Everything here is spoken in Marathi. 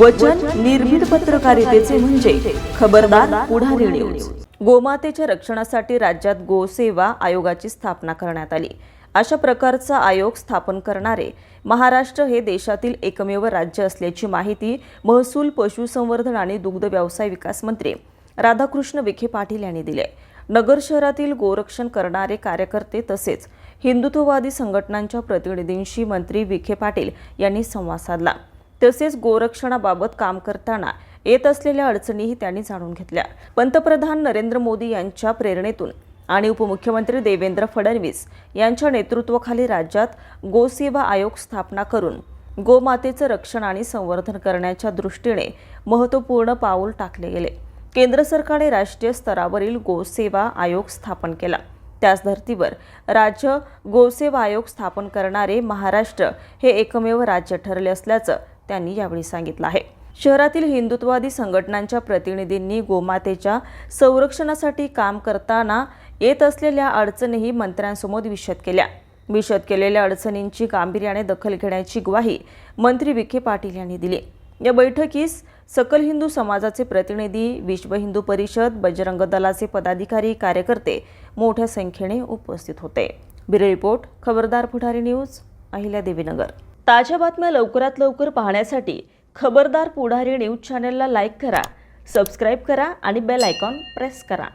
वचन निर्भीड पत्रकारितेचे म्हणजे खबरदार पुढारी न्यूज गोमातेच्या रक्षणासाठी राज्यात गोसेवा आयोगाची स्थापना करण्यात आली. अशा प्रकारचा आयोग स्थापन करणारे महाराष्ट्र हे देशातील एकमेव राज्य असल्याची माहिती महसूल पशुसंवर्धन आणि दुग्ध व्यवसाय विकास मंत्री राधाकृष्ण विखे पाटील यांनी दिले नगर शहरातील गोरक्षण करणारे कार्यकर्ते तसेच हिंदुत्ववादी संघटनांच्या प्रतिनिधींशी मंत्री विखे पाटील यांनी संवाद साधला. तसेच गोरक्षणाबाबत काम करताना येत असलेल्या अडचणीही त्यांनी जाणून घेतल्या. पंतप्रधान नरेंद्र मोदी यांच्या प्रेरणेतून आणि उपमुख्यमंत्री देवेंद्र फडणवीस यांच्या नेतृत्वाखाली राज्यात गोसेवा आयोग स्थापना करून गोमातेचं रक्षण आणि संवर्धन करण्याच्या दृष्टीने महत्त्वपूर्ण पाऊल टाकले गेले. केंद्र सरकारने राष्ट्रीय स्तरावरील गोसेवा आयोग स्थापन केला. त्याच धर्तीवर राज्य गोसेवा आयोग स्थापन करणारे महाराष्ट्र हे एकमेव राज्य ठरले असल्याचं त्यांनी यावेळी सांगितलं आहे. शहरातील हिंदुत्ववादी संघटनांच्या प्रतिनिधींनी गोमातेच्या संरक्षणासाठी काम करताना येत असलेल्या अडचणीही मंत्र्यांसमोर विषद केल्या. विषद केलेल्या अडचणींची गांभीर्याने दखल घेण्याची ग्वाही मंत्री विखे पाटील यांनी दिली. या बैठकीस सकल हिंदू समाजाचे प्रतिनिधी विश्व हिंदू परिषद बजरंग दलाचे पदाधिकारी कार्यकर्ते मोठ्या संख्येने उपस्थित होते. ब्युरो रिपोर्ट खबरदार पुढारी न्यूज अहिल्या देवीनगर ताज्या बातम्या लवकरात लवकर पाहण्यासाठी खबरदार पुढारी न्यूज चॅनलला लाईक करा सबस्क्राईब करा आणि बेल आयकॉन प्रेस करा.